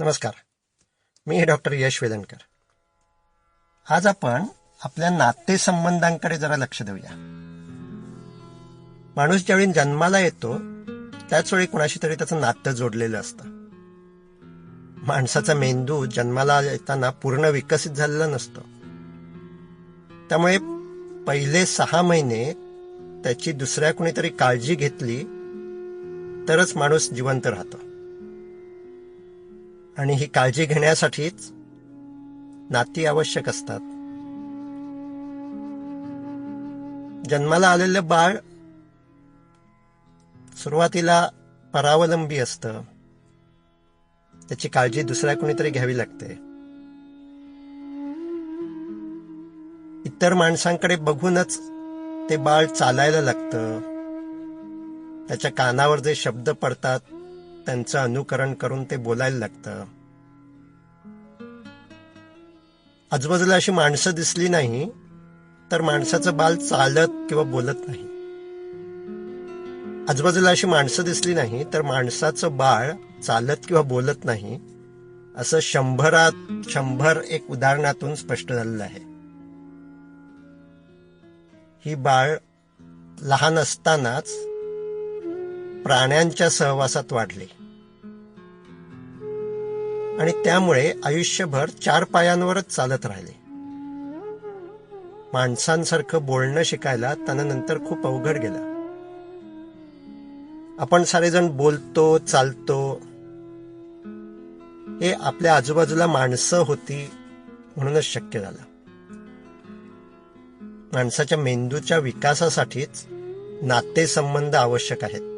नमस्कार. मी डॉक्टर यश वेदनकर आज आपण आपल्या नातेसंबंधांकडे जरा लक्ष देऊया. माणूस ज्यावेळी जन्माला येतो त्याच वेळी कुणाशी तरी त्याचं नातं जोडलेलं असतं. माणसाचा मेंदू जन्माला येताना पूर्ण विकसित झालेला नसतो. त्यामुळे पहिले सहा महिने त्याची दुसऱ्या कुणीतरी काळजी घेतली तरच माणूस जिवंत राहतो. आणि ही काळजी घेण्यासाठीच नाती आवश्यक असतात. जन्माला आलेलं बाळ सुरुवातीला परावलंबी असतं. त्याची काळजी दुसऱ्या कोणीतरी घ्यावी लागते. इतर माणसांकडे बघूनच ते बाळ चालायला लागतं. त्याच्या कानावर जे शब्द पडतात त्यांचं अनुकरण करून ते बोलायला लागतं. आजूबाजूला अशी माणसं दिसली नाही तर माणसाचं बाल चालत किंवा बोलत नाही. आजूबाजूला अशी माणसं दिसली नाही तर माणसाचं बाळ चालत किंवा बोलत नाही असं शंभरात शंभर एक उदाहरणातून स्पष्ट झालेलं आहे. ही बाळ लहान असतानाच प्राण्यांच्या सहवासात वाढली. आणि त्यामुळे आयुष्यभर चार पायांवरच चालत राहिले. माणसांसारखं बोलणं शिकायला त्यांना नंतर खूप अवघड गेलं. आपण सारेजण बोलतो चालतो. हे आपल्या आजूबाजूला माणसं होती म्हणूनच शक्य झालं. माणसाच्या मेंदूच्या विकासासाठीच नातेसंबंध आवश्यक आहेत.